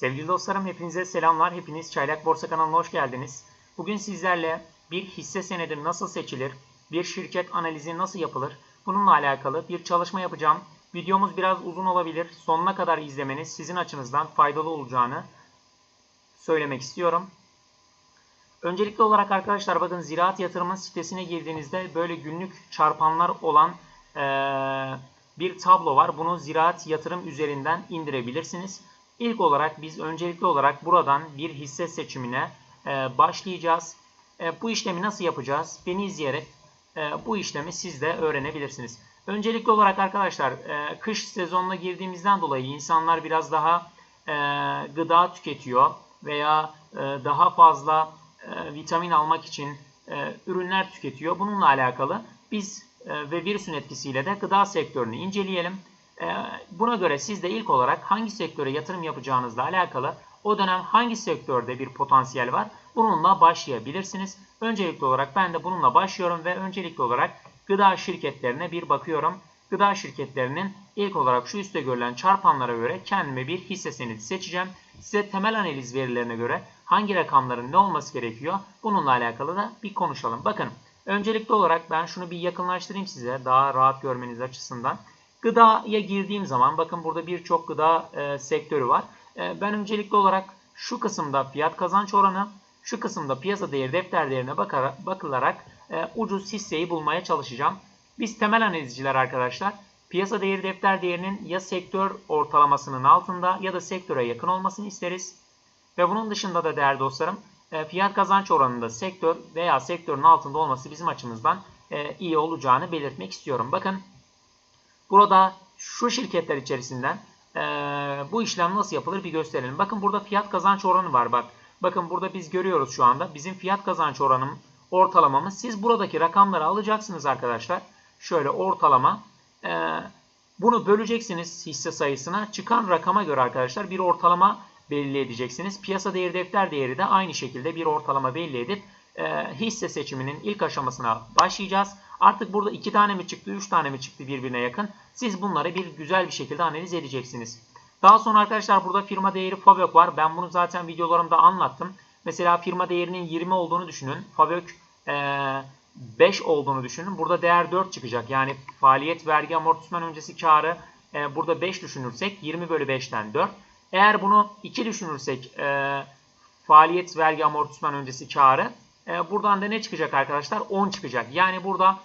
Sevgili dostlarım hepinize selamlar. Hepiniz Çaylak Borsa kanalına hoş geldiniz. Bugün sizlerle bir hisse senedi nasıl seçilir, bir şirket analizi nasıl yapılır bununla alakalı bir çalışma yapacağım. Videomuz biraz uzun olabilir. Sonuna kadar izlemeniz sizin açınızdan faydalı olacağını söylemek istiyorum. Öncelikli olarak arkadaşlar bakın Ziraat Yatırım'ın sitesine girdiğinizde böyle günlük çarpanlar olan ee, bir tablo var. Bunu Ziraat Yatırım üzerinden indirebilirsiniz. İlk olarak biz öncelikli olarak buradan bir hisse seçimine e, başlayacağız. E, bu işlemi nasıl yapacağız? Beni izleyerek e, bu işlemi siz de öğrenebilirsiniz. Öncelikli olarak arkadaşlar kış sezonuna girdiğimizden dolayı insanlar biraz daha gıda tüketiyor veya daha fazla vitamin almak için ürünler tüketiyor. Bununla alakalı biz ve virüsün etkisiyle de gıda sektörünü inceleyelim. E, buna göre siz de ilk olarak hangi sektöre yatırım yapacağınızla alakalı o dönem hangi sektörde bir potansiyel var bununla başlayabilirsiniz. Öncelikli olarak ben de bununla başlıyorum ve öncelikli olarak gıda şirketlerine bir bakıyorum. Gıda şirketlerinin ilk olarak şu üstte görülen çarpanlara göre kendime bir hisse senedi seçeceğim. Size temel analiz verilerine göre hangi rakamların ne olması gerekiyor bununla alakalı da bir konuşalım. Bakın öncelikli olarak ben şunu bir yakınlaştırayım size daha rahat görmeniz açısından. Gıdaya girdiğim zaman bakın burada birçok gıda e, sektörü var. E, ben öncelikli olarak şu kısımda fiyat kazanç oranı, şu kısımda piyasa değeri defter değerine bakılarak e, ucuz hisseyi bulmaya çalışacağım. Biz temel analizciler arkadaşlar piyasa değeri defter değerinin ya sektör ortalamasının altında ya da sektöre yakın olmasını isteriz. Ve bunun dışında da değerli dostlarım e, fiyat kazanç oranında sektör veya sektörün altında olması bizim açımızdan e, iyi olacağını belirtmek istiyorum. Bakın burada şu şirketler içerisinden e, bu işlem nasıl yapılır bir gösterelim. Bakın burada fiyat kazanç oranı var. Bak bakın burada biz görüyoruz şu anda bizim fiyat kazanç oranım ortalamamız. Siz buradaki rakamları alacaksınız arkadaşlar. Şöyle ortalama. bunu böleceksiniz hisse sayısına. Çıkan rakama göre arkadaşlar bir ortalama belli edeceksiniz. Piyasa değeri defter değeri de aynı şekilde bir ortalama belli edip e, hisse seçiminin ilk aşamasına başlayacağız. Artık burada 2 tane mi çıktı, 3 tane mi çıktı birbirine yakın. Siz bunları bir güzel bir şekilde analiz edeceksiniz. Daha sonra arkadaşlar burada firma değeri FAVÖK var. Ben bunu zaten videolarımda anlattım. Mesela firma değerinin 20 olduğunu düşünün. FAVÖK e, 5 olduğunu düşünün. Burada değer 4 çıkacak. Yani faaliyet vergi amortisman öncesi karı e, burada 5 düşünürsek 20 bölü 5'ten 4. Eğer bunu 2 düşünürsek e, faaliyet vergi amortisman öncesi karı e, buradan da ne çıkacak arkadaşlar? 10 çıkacak. Yani burada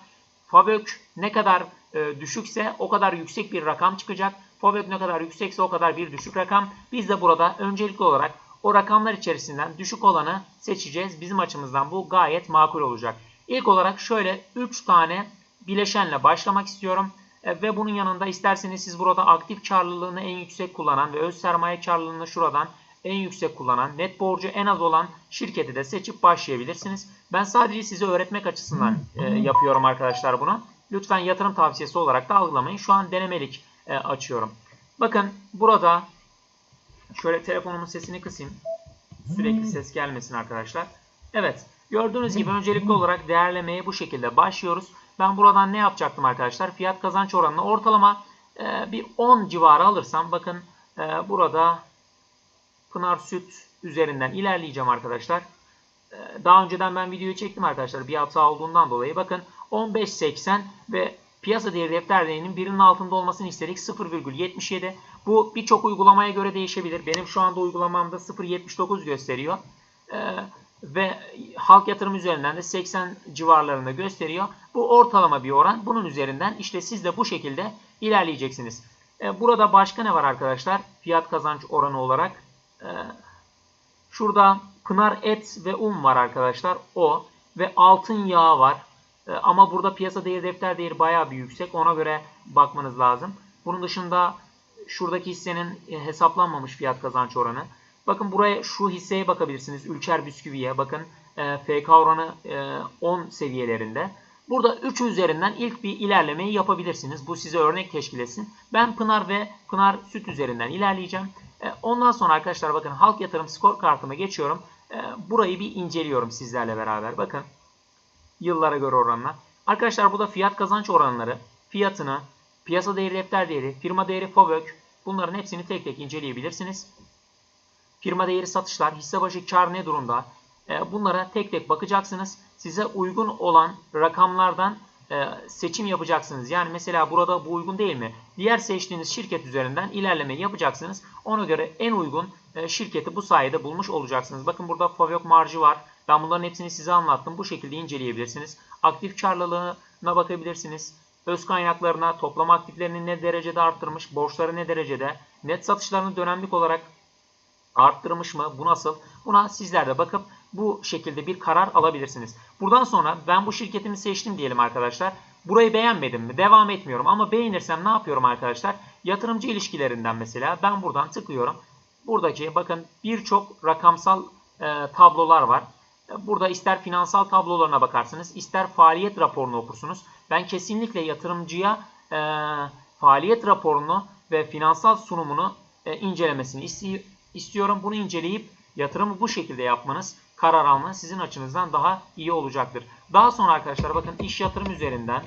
FAVÖK ne kadar e, düşükse o kadar yüksek bir rakam çıkacak. FAVÖK ne kadar yüksekse o kadar bir düşük rakam. Biz de burada öncelikli olarak o rakamlar içerisinden düşük olanı seçeceğiz. Bizim açımızdan bu gayet makul olacak. İlk olarak şöyle 3 tane bileşenle başlamak istiyorum. E, ve bunun yanında isterseniz siz burada aktif karlılığını en yüksek kullanan ve öz sermaye karlılığını şuradan en yüksek kullanan, net borcu en az olan şirketi de seçip başlayabilirsiniz. Ben sadece size öğretmek açısından e, yapıyorum arkadaşlar bunu. Lütfen yatırım tavsiyesi olarak da algılamayın. Şu an denemelik e, açıyorum. Bakın burada şöyle telefonumun sesini kısayım. Sürekli ses gelmesin arkadaşlar. Evet gördüğünüz gibi öncelikli olarak değerlemeye bu şekilde başlıyoruz. Ben buradan ne yapacaktım arkadaşlar? Fiyat kazanç oranını ortalama e, bir 10 civarı alırsam bakın e, burada Pınar Süt üzerinden ilerleyeceğim arkadaşlar. E, daha önceden ben videoyu çektim arkadaşlar bir hata olduğundan dolayı. Bakın 15.80 ve piyasa değeri defter değerinin birinin altında olmasını istedik 0,77. Bu birçok uygulamaya göre değişebilir. Benim şu anda uygulamamda 0,79 gösteriyor. Ee, ve halk yatırım üzerinden de 80 civarlarında gösteriyor. Bu ortalama bir oran. Bunun üzerinden işte siz de bu şekilde ilerleyeceksiniz. E, burada başka ne var arkadaşlar? Fiyat kazanç oranı olarak. E, şurada pınar et ve un var arkadaşlar. O ve altın yağı var. E, ama burada piyasa değeri defter değeri bayağı bir yüksek. Ona göre bakmanız lazım. Bunun dışında şuradaki hissenin hesaplanmamış fiyat kazanç oranı. Bakın buraya şu hisseye bakabilirsiniz. Ülker Bisküvi'ye bakın. E, FK oranı e, 10 seviyelerinde. Burada 3 üzerinden ilk bir ilerlemeyi yapabilirsiniz. Bu size örnek teşkil etsin. Ben Pınar ve Pınar Süt üzerinden ilerleyeceğim. E, ondan sonra arkadaşlar bakın halk yatırım skor kartıma geçiyorum. E, burayı bir inceliyorum sizlerle beraber. Bakın yıllara göre oranlar. Arkadaşlar burada fiyat kazanç oranları, fiyatını, piyasa değeri defter değeri, firma değeri FAVÖK bunların hepsini tek tek inceleyebilirsiniz. firma değeri satışlar, hisse başı kar ne durumda? E, bunlara tek tek bakacaksınız. Size uygun olan rakamlardan e, seçim yapacaksınız. Yani mesela burada bu uygun değil mi? Diğer seçtiğiniz şirket üzerinden ilerleme yapacaksınız. Ona göre en uygun e, şirketi bu sayede bulmuş olacaksınız. Bakın burada FAVÖK marjı var. Ben bunların hepsini size anlattım. Bu şekilde inceleyebilirsiniz. Aktif karlılığına bakabilirsiniz. Öz kaynaklarına, toplam aktiflerini ne derecede arttırmış, borçları ne derecede, net satışlarını dönemlik olarak arttırmış mı, bu nasıl? Buna sizler de bakıp bu şekilde bir karar alabilirsiniz. Buradan sonra ben bu şirketimi seçtim diyelim arkadaşlar. Burayı beğenmedim mi? Devam etmiyorum ama beğenirsem ne yapıyorum arkadaşlar? Yatırımcı ilişkilerinden mesela ben buradan tıklıyorum. Buradaki bakın birçok rakamsal e, tablolar var. Burada ister finansal tablolarına bakarsınız, ister faaliyet raporunu okursunuz. Ben kesinlikle yatırımcıya e, faaliyet raporunu ve finansal sunumunu e, incelemesini isti istiyorum. Bunu inceleyip yatırımı bu şekilde yapmanız, karar almanız sizin açınızdan daha iyi olacaktır. Daha sonra arkadaşlar bakın iş yatırım üzerinden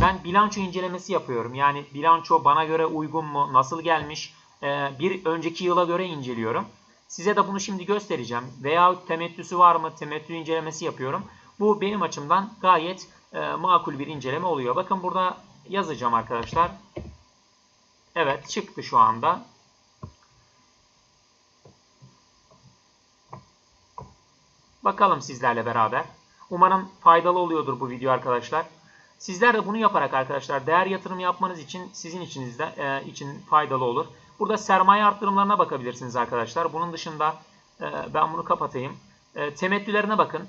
ben bilanço incelemesi yapıyorum. Yani bilanço bana göre uygun mu, nasıl gelmiş, e, bir önceki yıla göre inceliyorum. Size de bunu şimdi göstereceğim. Veya temettüsü var mı? Temettü incelemesi yapıyorum. Bu benim açımdan gayet e, makul bir inceleme oluyor. Bakın burada yazacağım arkadaşlar. Evet çıktı şu anda. Bakalım sizlerle beraber. Umarım faydalı oluyordur bu video arkadaşlar. Sizler de bunu yaparak arkadaşlar değer yatırım yapmanız için sizin içinizde e, için faydalı olur. Burada sermaye arttırımlarına bakabilirsiniz arkadaşlar. Bunun dışında e, ben bunu kapatayım. E, temettülerine bakın.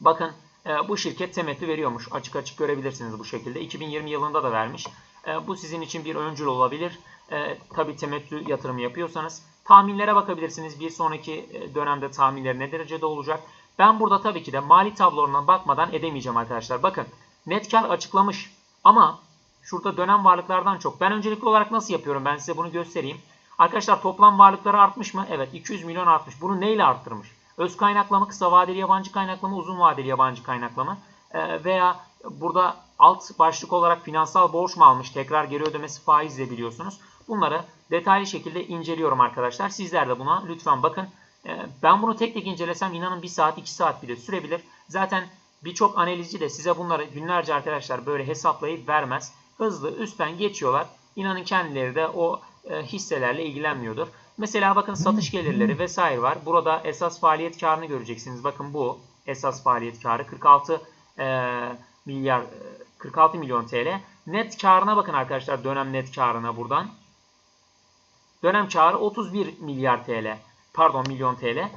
Bakın e, bu şirket temettü veriyormuş. Açık açık görebilirsiniz bu şekilde. 2020 yılında da vermiş. E, bu sizin için bir öncül olabilir. E, tabii temettü yatırımı yapıyorsanız. Tahminlere bakabilirsiniz. Bir sonraki e, dönemde tahminleri ne derecede olacak. Ben burada tabii ki de mali tablolarına bakmadan edemeyeceğim arkadaşlar. Bakın net kar açıklamış ama şurada dönem varlıklardan çok. Ben öncelikli olarak nasıl yapıyorum? Ben size bunu göstereyim. Arkadaşlar toplam varlıkları artmış mı? Evet 200 milyon artmış. Bunu neyle arttırmış? Öz kaynaklama, kısa vadeli yabancı kaynaklama, uzun vadeli yabancı kaynaklama ee, veya burada alt başlık olarak finansal borç mu almış? Tekrar geri ödemesi faizle biliyorsunuz. Bunları detaylı şekilde inceliyorum arkadaşlar. Sizler de buna lütfen bakın. Ee, ben bunu tek tek incelesem inanın 1 saat 2 saat bile sürebilir. Zaten birçok analizci de size bunları günlerce arkadaşlar böyle hesaplayıp vermez. Hızlı üstten geçiyorlar. İnanın kendileri de o e, hisselerle ilgilenmiyordur. Mesela bakın satış gelirleri vesaire var. Burada esas faaliyet karını göreceksiniz. Bakın bu esas faaliyet karı 46 e, milyar 46 milyon TL. Net karına bakın arkadaşlar dönem net karına buradan. Dönem karı 31 milyar TL. Pardon milyon TL. E,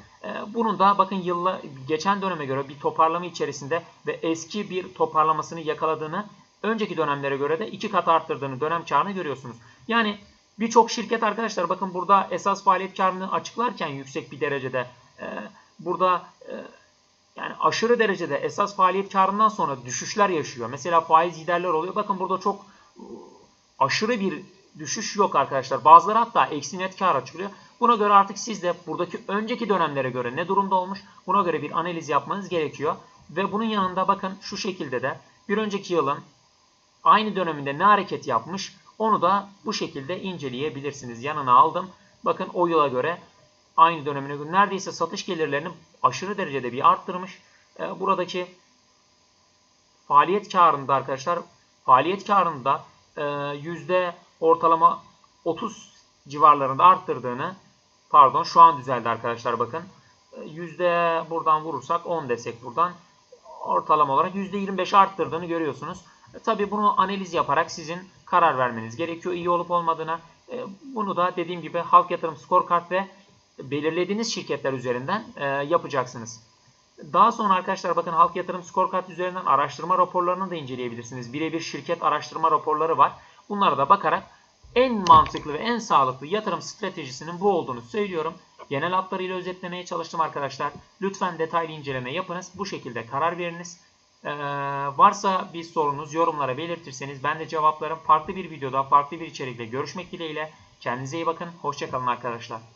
bunun da bakın yılla geçen döneme göre bir toparlama içerisinde ve eski bir toparlamasını yakaladığını önceki dönemlere göre de iki kat arttırdığını dönem karını görüyorsunuz. Yani birçok şirket arkadaşlar bakın burada esas faaliyet karını açıklarken yüksek bir derecede e, burada e, yani aşırı derecede esas faaliyet karından sonra düşüşler yaşıyor. Mesela faiz giderler oluyor. Bakın burada çok aşırı bir düşüş yok arkadaşlar. Bazıları hatta eksi net kar açıklıyor. Buna göre artık siz de buradaki önceki dönemlere göre ne durumda olmuş buna göre bir analiz yapmanız gerekiyor. Ve bunun yanında bakın şu şekilde de bir önceki yılın aynı döneminde ne hareket yapmış onu da bu şekilde inceleyebilirsiniz. Yanına aldım. Bakın o yıla göre aynı dönemine göre neredeyse satış gelirlerini aşırı derecede bir arttırmış. Ee, buradaki faaliyet karında arkadaşlar faaliyet karında e, yüzde ortalama 30 civarlarında arttırdığını pardon şu an düzeldi arkadaşlar bakın. E, yüzde buradan vurursak 10 desek buradan ortalama olarak %25 arttırdığını görüyorsunuz. E, Tabi bunu analiz yaparak sizin karar vermeniz gerekiyor iyi olup olmadığına. E, bunu da dediğim gibi halk yatırım scorecard ve belirlediğiniz şirketler üzerinden e, yapacaksınız. Daha sonra arkadaşlar bakın halk yatırım scorecard üzerinden araştırma raporlarını da inceleyebilirsiniz. Birebir şirket araştırma raporları var. Bunlara da bakarak en mantıklı ve en sağlıklı yatırım stratejisinin bu olduğunu söylüyorum. Genel hatlarıyla özetlemeye çalıştım arkadaşlar. Lütfen detaylı inceleme yapınız. Bu şekilde karar veriniz. Ee, varsa bir sorunuz yorumlara belirtirseniz ben de cevaplarım. Farklı bir videoda farklı bir içerikle görüşmek dileğiyle. Kendinize iyi bakın. Hoşçakalın arkadaşlar.